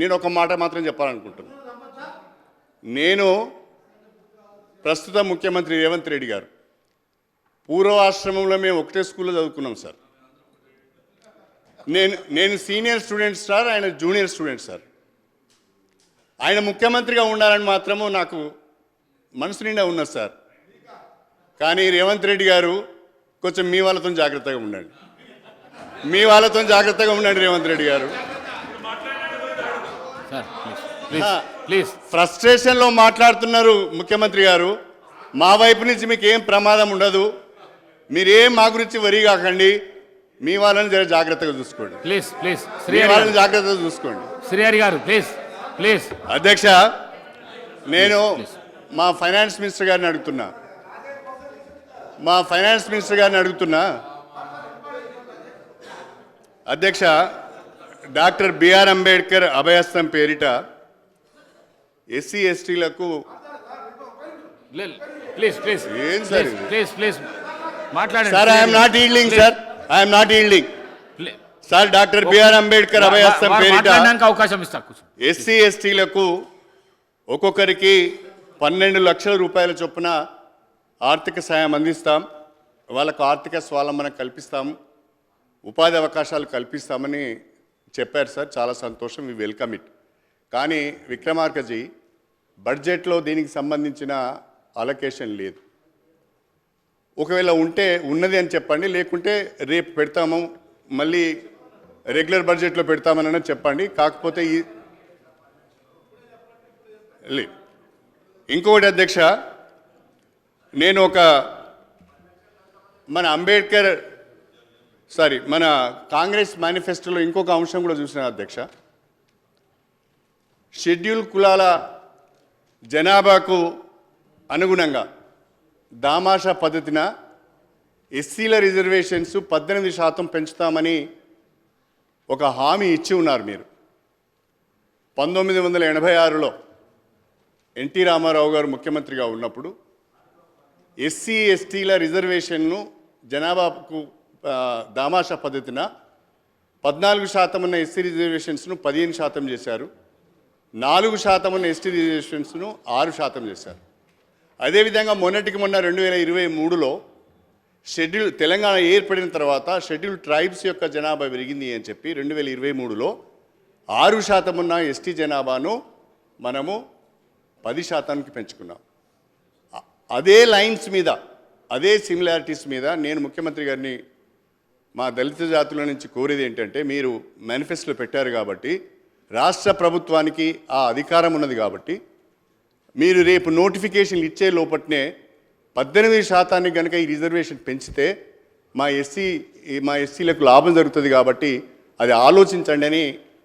నేను ఒక మాట మాత్రం చెప్పాలనుకుంటున్నాను నేను ప్రస్తుత ముఖ్యమంత్రి రేవంత్ రెడ్డి గారు. పూర్వాశ్రమంలో మేము ఒకటే స్కూల్లో చదువుకున్నాం సార్. నేను నేను సీనియర్ స్టూడెంట్ సార్ ఆయన జూనియర్ స్టూడెంట్ సార్. ఆయన ముఖ్యమంత్రిగా ఉండాలని మాత్రము నాకు మనసు నిండా ఉన్నది సార్. కానీ రేవంత్ రెడ్డి గారు కొంచెం మీ వాళ్ళతో జాగ్రత్తగా ఉండండి. మీ వాళ్ళతో జాగ్రత్తగా ఉండండి రేవంత్ రెడ్డి గారు. ప్లీజ్ ఫ్రస్ట్రేషన్లో మాట్లాడుతున్నారు ముఖ్యమంత్రి గారు. మా వైపు నుంచి మీకు ఏం ప్రమాదం ఉండదు. మీరేం మా గురించి వరి కాకండి. మీ వాళ్ళని జర జాగ్రత్తగా చూసుకోండి. ప్లీజ్ ప్లీజ్ శ్రీహరి వాళ్ళని గారు. జాగ్రత్తగా చూసుకోండి. శ్రీహరి గారు ప్లీజ్ ప్లీజ్ అధ్యక్ష నేను మా ఫైనాన్స్ మినిస్టర్ గారిని అడుగుతున్నా. మా ఫైనాన్స్ మినిస్టర్ గారిని అడుగుతున్నా. అధ్యక్ష డాక్టర్ బిఆర్ అంబేద్కర్ అభయస్థం పేరిట ఎస్సీ ఎస్టీలకు ప్లీజ్ ప్లీజ్ ఏం సార్ ప్లీజ్ మాట్లాడండి sir I'm not yielding sir I'm not yielding. Sir doctor B R Ambedkar Abhayahastam పేరిట అవకాశం ఇస్తా కూర్చో ఎస్సీ ఎస్టీలకు ఒక్కొక్కరికి పన్నెండు లక్షల రూపాయల చొప్పున ఆర్థిక సాయం అందిస్తాం. వాళ్ళకు ఆర్థిక స్వావలంబన కల్పిస్తాం. ఉపాధి అవకాశాలు కల్పిస్తామని చెప్పారు సార్ చాలా సంతోషం వి వెల్కమ్ ఇట్ కానీ విక్రమార్కజీ బడ్జెట్లో దీనికి సంబంధించిన అలొకేషన్ లేదు. ఒకవేళ ఉంటే ఉన్నది అని చెప్పండి లేకుంటే రేపు పెడతాము మళ్ళీ రెగ్యులర్ బడ్జెట్లో పెడతామని చెప్పండి కాకపోతే ఈ ఇంకొకటి అధ్యక్ష నేను ఒక మన అంబేద్కర్ సారీ మన కాంగ్రెస్ మేనిఫెస్టోలో ఇంకొక అంశం కూడా చూసిన అధ్యక్ష. షెడ్యూల్ కులాల జనాభాకు అనుగుణంగా దామాషా పద్ధతిన ఎస్సీల రిజర్వేషన్స్ పద్దెనిమిది శాతం పెంచుతామని ఒక హామీ ఇచ్చి ఉన్నారు మీరు. పంతొమ్మిది వందల ఎనభై ఆరులో ఎన్టీ రామారావు గారు ముఖ్యమంత్రిగా ఉన్నప్పుడు ఎస్సీ ఎస్టీల రిజర్వేషన్ను జనాభాకు దామాషా పద్ధతిన పద్నాలుగు శాతం ఉన్న ఎస్సీ రిజర్వేషన్స్ను పదిహేను శాతం చేశారు. నాలుగు శాతం ఉన్న ఎస్టీ రిజర్వేషన్స్ను ఆరు శాతం చేశారు. అదేవిధంగా మొన్నటికి మొన్న రెండు వేల ఇరవై మూడులో షెడ్యూల్ తెలంగాణ ఏర్పడిన తర్వాత షెడ్యూల్ ట్రైబ్స్ యొక్క జనాభా పెరిగింది అని చెప్పి రెండు వేల ఇరవై మూడులో ఆరు శాతం ఉన్న ఎస్టీ జనాభాను మనము పది శాతానికి పెంచుకున్నాం. అదే లైన్స్ మీద అదే సిమిలారిటీస్ మీద నేను ముఖ్యమంత్రి గారిని మా దళిత జాతుల నుంచి కోరేది ఏంటంటే మీరు మేనిఫెస్టోలో పెట్టారు కాబట్టి రాష్ట్ర ప్రభుత్వానికి ఆ అధికారం ఉన్నది కాబట్టి మీరు రేపు నోటిఫికేషన్లు ఇచ్చే లోపట్నే పద్దెనిమిది శాతానికి కనుక ఈ రిజర్వేషన్ పెంచితే మా ఎస్సీ మా ఎస్సీలకు లాభం జరుగుతుంది కాబట్టి అది ఆలోచించండి అని